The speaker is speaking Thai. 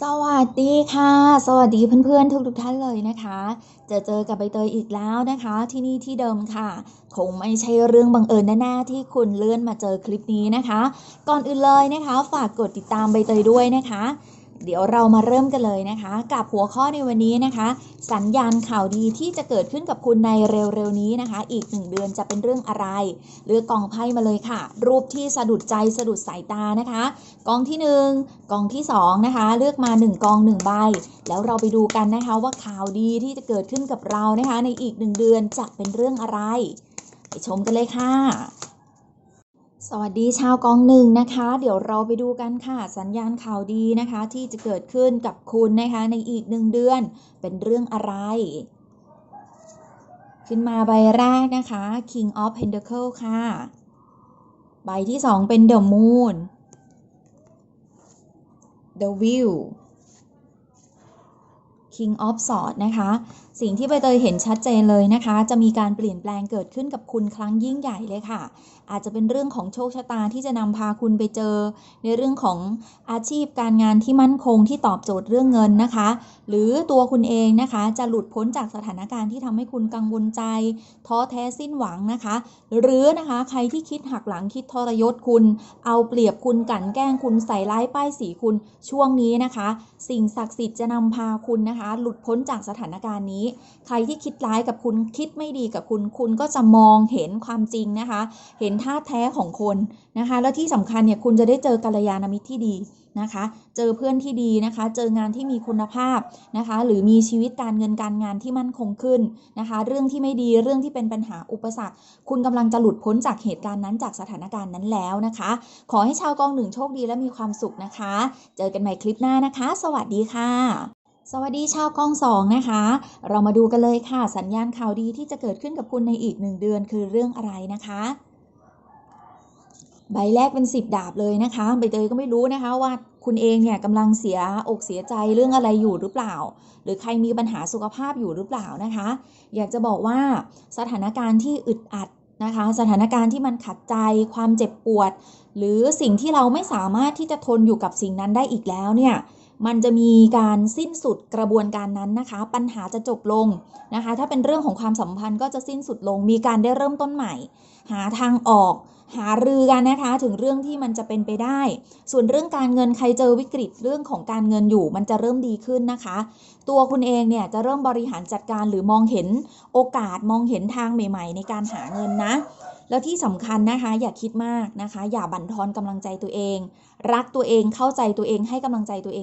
สวัสดีค่ะ สวัสดีเพื่อนๆทุกๆท่านเลยนะคะ จะเจอกับใบเตยอีกแล้วนะคะ ที่นี่ที่เดิมค่ะ คงไม่ใช่เรื่องบังเอิญแน่ๆที่คุณเลื่อนมาเจอคลิปนี้นะคะ ก่อนอื่นเลยนะคะ ฝากกดติดตามใบเตยด้วยนะคะ เดี๋ยวเรามาเริ่มกันเลยนะคะ กับหัวข้อในวันนี้นะคะ สัญญาณข่าวดีที่จะเกิดขึ้นกับคุณในเร็วๆนี้นะคะ อีกหนึ่งเดือนจะเป็นเรื่องอะไรเลือกกองไพ่มาเลยค่ะ รูปที่สะดุดใจสะดุดสายตานะคะ กองที่ 1 กองที่2นะคะ เลือกมา 1 กอง 1 ใบ แล้วเราไปดูกันนะคะว่าข่าวดีที่จะเกิดขึ้นกับเรานะคะ ในอีก1เดือนจะเป็นเรื่องอะไร ไปชมกันเลยค่ะ สวัสดีชาวกองหนึ่งนะคะ เดี๋ยวเราไปดูกันค่ะ สัญญาณข่าวดีนะคะ ที่จะเกิดขึ้นกับคุณนะคะ ในอีกหนึ่งเดือนเป็นเรื่องอะไร ขึ้นมาใบแรกนะคะ King of Pentacle ค่ะ ใบที่สองเป็น The Moon The Wheel King of Swords นะคะ สิ่งที่ใบเตยเห็นชัดเจนเลยนะคะ จะมีการเปลี่ยนแปลงเกิดขึ้นกับคุณครั้งยิ่งใหญ่เลยค่ะ อาจจะเป็นเรื่องของโชคชะตาที่จะนำพาคุณไปเจอ ในเรื่องของอาชีพการงานที่มั่นคงที่ตอบโจทย์เรื่องเงินนะคะ หรือตัวคุณเองนะคะ จะหลุดพ้นจากสถานการณ์ที่ทำให้คุณกังวลใจ ท้อแท้สิ้นหวังนะคะ หรือนะคะใครที่คิดหักหลังคิดทรยศคุณ เอาเปรียบคุณกลันแกล้งคุณใส่ร้ายป้ายสีคุณช่วงนี้นะคะ สิ่งศักดิ์สิทธิ์จะนำพาคุณนะคะหลุดพ้นจากสถานการณ์นี้ ใครที่คิดร้ายกับคุณคิดไม่ดีกับคุณ คุณก็จะมองเห็นความจริงนะคะ เห็นท่าแท้ของคนนะคะ แล้วที่สำคัญเนี่ยคุณจะได้เจอกัลยาณมิตรที่ดีนะคะ เจอเพื่อนที่ดีนะคะ เจองานที่มีคุณภาพนะคะ หรือมีชีวิตการเงินการงานที่มั่นคงขึ้นนะคะ เรื่องที่ไม่ดี เรื่องที่เป็นปัญหาอุปสรรค คุณกำลังจะหลุดพ้นจากเหตุการณ์นั้น จากสถานการณ์นั้นแล้วนะคะ ขอให้ชาวกองหนึ่งโชคดีและมีความสุขนะคะ เจอกันใหม่คลิปหน้านะคะ สวัสดีค่ะ สวัสดีชาวกองสองนะคะ เรามาดูกันเลยค่ะ สัญญาณข่าวดีที่จะเกิดขึ้นกับคุณในอีกหนึ่งเดือนคือเรื่องอะไรนะคะ ใบแรกเป็นสิบดาบเลยนะคะใบเตยก็ไม่รู้นะคะว่าคุณเองเนี่ยกำลังเสียอกเสียใจเรื่องอะไรอยู่หรือเปล่า หรือใครมีปัญหาสุขภาพอยู่หรือเปล่านะคะ อยากจะบอกว่าสถานการณ์ที่อึดอัดนะคะ สถานการณ์ที่มันขัดใจความเจ็บปวด หรือสิ่งที่เราไม่สามารถที่จะทนอยู่กับสิ่งนั้นได้อีกแล้วเนี่ย มันจะมีการสิ้นสุดกระบวนการนั้นนะคะ ปัญหาจะจบลงนะคะ ถ้าเป็นเรื่องของความสัมพันธ์ก็จะสิ้นสุดลง มีการได้เริ่มต้นใหม่ หาทางออก หารือกันนะคะ ถึงเรื่องที่มันจะเป็นไปได้ ส่วนเรื่องการเงินใครเจอวิกฤตเรื่องของการเงินอยู่ มันจะเริ่มดีขึ้นนะคะ ตัวคุณเองเนี่ยจะเริ่มบริหารจัดการหรือมองเห็นโอกาสมองเห็นทางใหม่ ๆ ในการหาเงินนะแล้วที่สำคัญนะคะ อย่าคิดมากนะคะ อย่าบั่นทอนกำลังใจตัวเอง รักตัวเองเข้าใจตัวเองให้กำลังใจตัวเอง